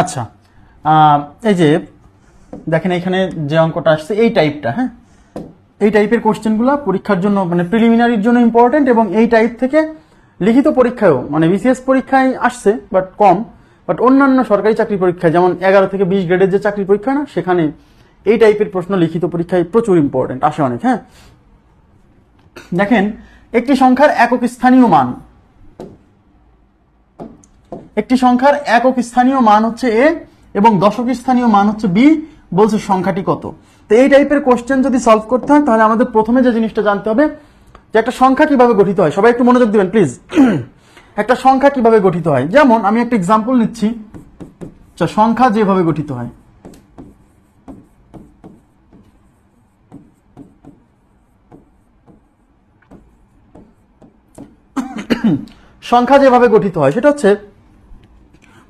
আচ্ছা এই যে, দেখেন এখানে যে অঙ্কটা আসছে, এই টাইপটা হ্যাঁ? এই টাইপের কোশ্চেনগুলো পরীক্ষার জন্য মানে প্রিলিমিনারির জন্য ইম্পর্টেন্ট এবং এই টাইপ থেকে লিখিত পরীক্ষায়ও মানে বিসিএস পরীক্ষায় আসছে বাট কম বাট অন্যান্য সরকারি চাকরি পরীক্ষায়, যেমন এগারো থেকে বিশ গ্রেডের যে চাকরি পরীক্ষা, না, সেখানে এই টাইপের প্রশ্ন লিখিত পরীক্ষায় প্রচুর ইম্পর্টেন্ট আসে অনেক হ্যাঁ? দেখেন, একটি সংখ্যার একক স্থানীয় মান একটি সংখ্যার একক স্থানীয় মান হচ্ছে এ এবং দশক স্থানীয় মান হচ্ছে বি বলছে সংখ্যাটি কত। তো এই টাইপের কোশ্চেন যদি সলভ করতে হয় তাহলে আমাদের প্রথমে যে জিনিসটা জানতে হবে যে একটা সংখ্যা কীভাবে গঠিত হয়। সবাই একটু মনোযোগ দিবেন প্লিজ একটা সংখ্যা কীভাবে গঠিত হয়? যেমন আমি একটা এক্সাম্পল নিচ্ছি। আচ্ছা, সংখ্যা যেভাবে গঠিত হয়। সংখ্যা যেভাবে গঠিত হয় সেটা হচ্ছে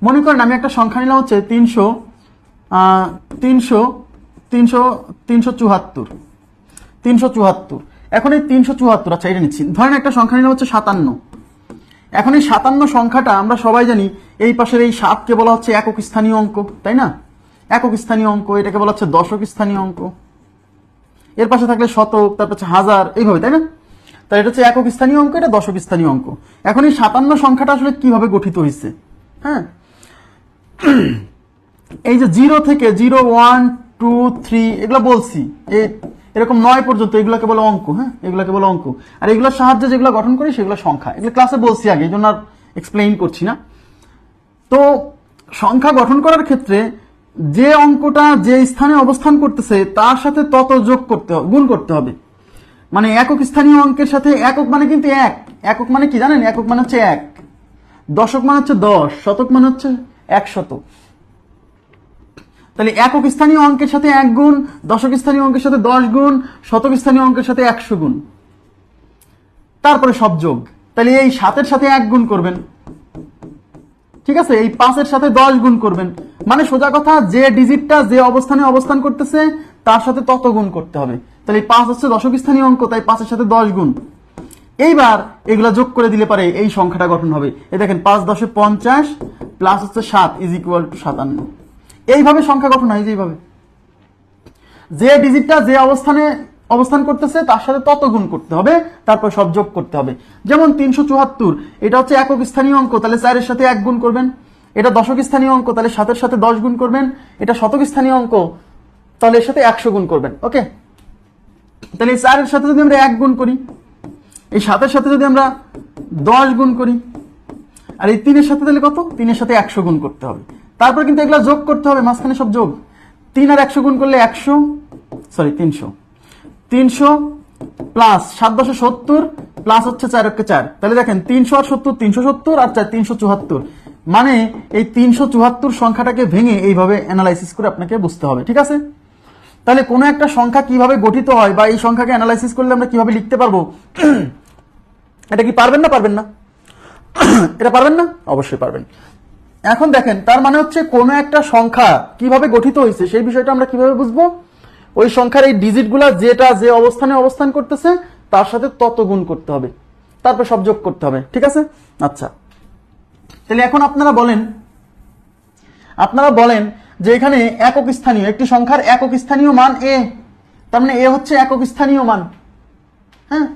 মনে করেন আমি একটা সংখ্যা নিলাম হচ্ছে তিনশো তিনশো তিনশো তিনশো চুয়াত্তর তিনশো চুয়াত্তর। এখন এই তিনশো চুয়াত্তর আচ্ছা এটা নিচ্ছি। ধরেন একটা সংখ্যা নিলাম হচ্ছে সাতান্ন। এখন এই সাতান্ন সংখ্যাটা আমরা সবাই জানি এই পাশের এই সাতকে বলা হচ্ছে একক স্থানীয় অঙ্ক, তাই না? একক স্থানীয় অঙ্ক, এটাকে বলা হচ্ছে দশক স্থানীয় অঙ্ক। এর পাশে থাকলে শতক, তারপর হচ্ছে হাজার, এইভাবে, তাই না? তাই এটা হচ্ছে একক স্থানীয় অঙ্ক, এটা দশক স্থানীয় অঙ্ক। এখন এই সাতান্ন সংখ্যাটা আসলে কীভাবে গঠিত হয়েছে? হ্যাঁ? এই যে জিরো থেকে জিরো, ওয়ান, টু, থ্রি, এগুলো বলছি। এরকম নয় পর্যন্ত এগুলোকে বলে অঙ্ক হ্যাঁ? এগুলোকে বলে অঙ্ক। আর এগুলোর সাহায্যে যেগুলো গঠন করি, সেগুলো সংখ্যা। এগুলো ক্লাসে বলছি আগে, এই জন্য আর এক্সপ্লেইন করছি না। তো, সংখ্যা গঠন করার ক্ষেত্রে যে অঙ্কটা যে স্থানে অবস্থান করতেছে, তার সাথে তত যোগ করতে হবে গুণ করতে হবে। মানে একক স্থানীয় অঙ্কের সাথে একক মানে কিন্তু এক। একক মানে কি জানেন? একক মানে হচ্ছে এক। দশক মানে হচ্ছে দশ। শতক মানে হচ্ছে একশত। তাহলে একক স্থানীয় অঙ্কের সাথে এক গুণ, দশক স্থানীয় অঙ্কের সাথে দশ গুণ, শতক স্থানীয় অঙ্কের সাথে একশো গুণ। তারপরে সব যোগ। তাহলে এই সাতের সাথে এক গুণ করবেন। ঠিক আছে? এই পাঁচের সাথে দশ গুণ করবেন। মানে সোজা কথা, যে ডিজিটটা যে অবস্থানে অবস্থান করতেছে, তার সাথে তত গুণ করতে হবে। তাহলে পাঁচ হচ্ছে দশক স্থানীয় অঙ্ক, তাই পাঁচের সাথে দশ গুণ। এইবার এগুলা যোগ করে দিলে পারে এই সংখ্যাটা গঠন হবে। এই দেখেন, পাঁচ দশে পঞ্চাশ প্লাস হচ্ছে সাত ইজ ইকুয়াল টু সাতান্ন। এইভাবে সংখ্যা গঠন হয় যেভাবে যে ডিজিটটা যে অবস্থানে অবস্থান করতেছে, তার সাথে তত গুণ করতে হবে, তারপর সব যোগ করতে হবে। যেমন তিনশো চুয়াত্তর, এটা হচ্ছে একক স্থানীয় অঙ্ক, তাহলে চারের সাথে এক গুণ করবেন। এটা দশক স্থানীয় অঙ্ক, তাহলে সাতের সাথে দশ গুণ করবেন। এটা শতক স্থানীয় অঙ্ক, তাহলে এর সাথে একশো গুণ করবেন, ওকে? তাহলে এই চারের সাথে যদি আমরা এক গুণ করি, এই সাতের সাথে যদি আমরা দশ গুণ করি আর এই তিনের সাথে তাহলে কত? তিনের সাথে একশো গুণ করতে হবে। তারপর কিন্তু এগুলো যোগ করতে হবে, মাঝখানে সব যোগ। তিন আর একশো গুণ করলে একশো সরি তিনশো। তিনশো প্লাস সাত দশে সত্তর প্লাস হচ্ছে চার একে চার। তাহলে দেখেন, তিনশো আর সত্তর, তিনশো সত্তর আর চার, তিনশো চুয়াত্তর। মানে এই তিনশো চুয়াত্তর সংখ্যাটাকে ভেঙে এইভাবে অ্যানালাইসিস করে আপনাকে বুঝতে হবে, ঠিক আছে? তাহলে কোনো একটা সংখ্যা কীভাবে গঠিত হয় বা এই সংখ্যাকে অ্যানালাইসিস করলে আমরা কীভাবে লিখতে পারব? এটা কি পারবেন না পারবেন না? এটা পারবেন না? অবশ্যই পারবেন। এখন দেখেন, তার মানে হচ্ছে কোনো একটা সংখ্যা কীভাবে গঠিত হয়েছে, সেই বিষয়টা আমরা কীভাবে বুঝব? ওই সংখ্যার এই ডিজিটগুলা যেটা যে অবস্থানে অবস্থান করতেছে, তার সাথে তত গুণ করতে হবে। তারপর সব যোগ করতে হবে, ঠিক আছে? আচ্ছা। তাহলে এখন আপনারা বলেন আপনারা বলেন যে এখানে একক স্থানীয়, একটি সংখ্যার একক স্থানীয় মান এ তার মানে এ হচ্ছে একক স্থানীয় মান। হ্যাঁ?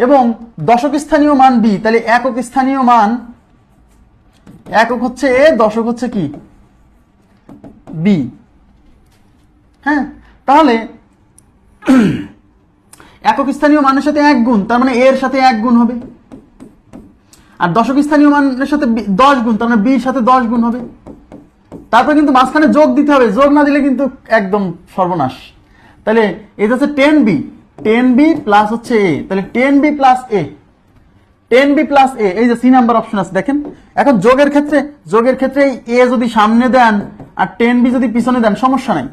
এবং দশক স্থানীয় মান বি তাহলে একক স্থানীয় মান, একক হচ্ছে এ দশক হচ্ছে কি? বি হ্যাঁ? তাহলে একক স্থানীয় মানের সাথে এক গুণ, তার মানে এর সাথে এক গুণ হবে। আর দশক স্থানীয় মানের সাথে দশ গুণ, তার মানে বির সাথে দশ গুণ হবে। তারপর কিন্তু মাঝখানে যোগ দিতে হবে, যোগ না দিলে কিন্তু একদম সর্বনাশ। তাহলে এটা হচ্ছে ten B ten B plus হচ্ছে এ তাহলে ten B plus A ten B plus A এই যে সি নাম্বার অপশন আছে, দেখেন। এখন যোগের ক্ষেত্রে যোগের ক্ষেত্রে এ যদি সামনে দেন আর টেন বি যদি পিছনে দেন, সমস্যা নাই।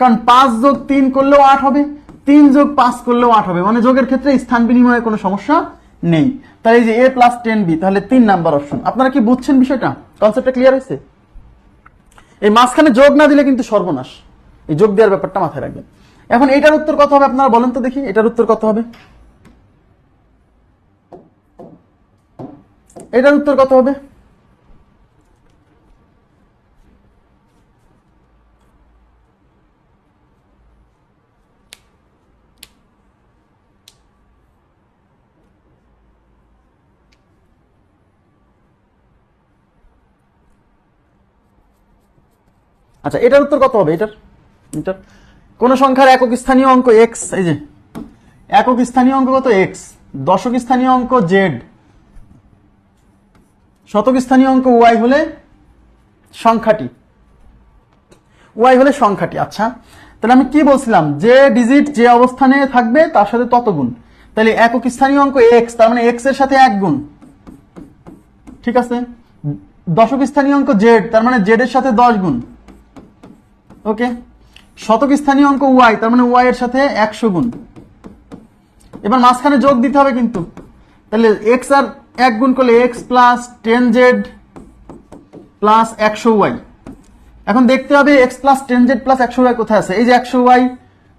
কারণ পাঁচ যোগ তিন করলেও আট হবে, তিন যোগ পাঁচ করলেও আট হবে। মানে যোগের ক্ষেত্রে স্থান বিনিময়ে কোনো সমস্যা নেই। তাহলে এই যে এ প্লাস টেন বি তাহলে তিন নাম্বার অপশন আপনারা কি বুঝছেন বিষয়টা? কনসেপ্টটা ক্লিয়ার হয়েছে? এই মাঝখানে যোগ না দিলে কিন্তু সর্বনাশ। এই যোগ দেওয়ার ব্যাপারটা মাথায় রাখবেন। এখন এটার উত্তর কত হবে আপনারা বলেন তো দেখি, এটার উত্তর কত হবে? এটার উত্তর কত হবে? আচ্ছা এটার উত্তর কত হবে? এটার এটার। কোন সংখ্যার একক স্থানীয় অঙ্ক এক্স এই যে, একক স্থানীয় অঙ্ক কত এক্স দশক স্থানীয় অঙ্ক জেড শতক স্থানীয় অঙ্ক ওয়াই হলে সংখ্যাটি। ওয়াই হলে সংখ্যাটি আচ্ছা। তাহলে আমি কি বলছিলাম? যে ডিজিট যে অবস্থানে থাকবে, তার সাথে তত গুণ তাহলে একক স্থানীয় অঙ্ক এক্স তার মানে এক্সের সাথে এক গুণ ঠিক আছে? দশক স্থানীয় অঙ্ক জেড তার মানে জেড এর সাথে দশ গুণ ওকে? শতক স্থানীয় অঙ্ক ওয়াই তার মানে ওয়াই এর সাথে একশো গুণ। এবার মাঝখানে যোগ দিতে হবে কিন্তু। তাহলে এক্স আর এক গুণ করলে X plus ten Z plus একশো ওয়াই এখন দেখতে হবে X plus ten Z plus একশো ওয়াই কোথায় আছে? এই যে একশো Y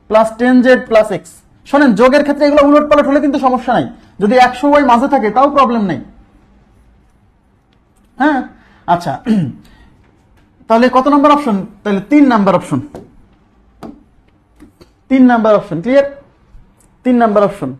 plus ten Z plus X শোনেন, যোগের ক্ষেত্রে এগুলো উলট পালট হলে কিন্তু সমস্যা নাই। যদি একশো ওয়াই মাঝে থাকে, তাও প্রবলেম নেই। হ্যাঁ? আচ্ছা। তাহলে কত নম্বর অপশন তাহলে তিন নাম্বার অপশন তিন নাম্বার অপশন ক্লিয়ার তিন নাম্বার অপশন